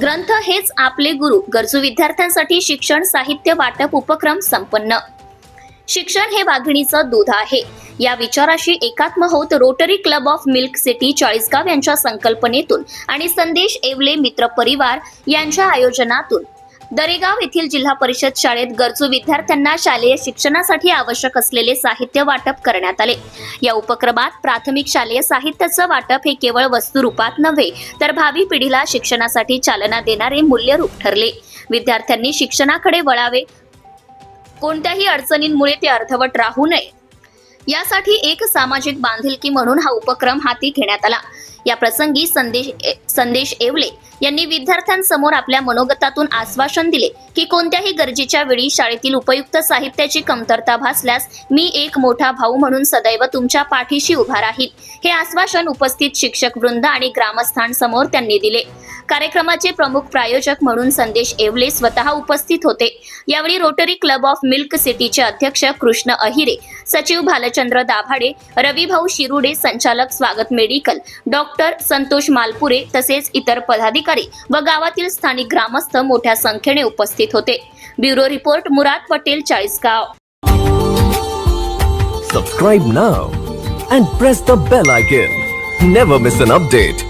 ग्रंथ हेच आपले गुरु. गरजू विद्यार्थ्यांसाठी शिक्षण साहित्य वाटप उपक्रम संपन्न. शिक्षण हे वाघिणीचं दूध आहे. या विचाराशी एकात्म होत Rotary Club of Milk City Chalisgaon यांच्या संकल्पनेतून आणि संदेश एवले मित्र परिवार यांच्या आयोजनातून दरेगाव येथील जिल्हा परिषद शाळेत गरजू विद्यार्थ्यांना शालेय शिक्षणासाठी आवश्यक असलेले साहित्य वाटप करण्यात आले. या उपक्रमात प्राथमिक शालेय साहित्याचं वाटप हे केवळ वस्तुरूपात नव्हे तर भावी पिढीला शिक्षणासाठी चालना देणारे मूल्यरूप ठरले. विद्यार्थ्यांनी शिक्षणाकडे वळावे. कोणत्याही अडचणींमुळे ते अर्धवट राहू नये. यासाठी एक सामाजिक बांधिलकी म्हणून हा उपक्रम हाती घेण्यात आला. या प्रसंगी संदेश संदेश येवले. यांनी विद्यार्थ्यांसमोर आपल्या मनोगतातून आश्वासन दिले की कोणत्याही गरजेच्या वेळी शाळेतील उपयुक्त साहित्याची कमतरता भासल्यास मी एक मोठा भाऊ म्हणून सदैव तुमच्या पाठीशी उभा राहील. हे आश्वासन उपस्थित शिक्षक वृंद आणि ग्रामस्थांसमोर त्यांनी दिले. कार्यक्रमाचे प्रमुख प्रायोजक म्हणून संदेश येवले स्वतः उपस्थित होते. यावेळी रोटरी क्लब ऑफ मिल्क सिटीचे अध्यक्ष कृष्ण अहिरे सचिव भालचंद्र दाभाडे रविभाऊ शिरुडे संचालक स्वागत मेडिकल डॉक्टर संतोष मालपुरे तसेच इतर पदाधिकारी व गावातील स्थानिक ग्रामस्थ मोठ्या संख्येने उपस्थित होते. Bureau report Murad Patel Chalisgaon. Subscribe now and press the bell icon never miss an update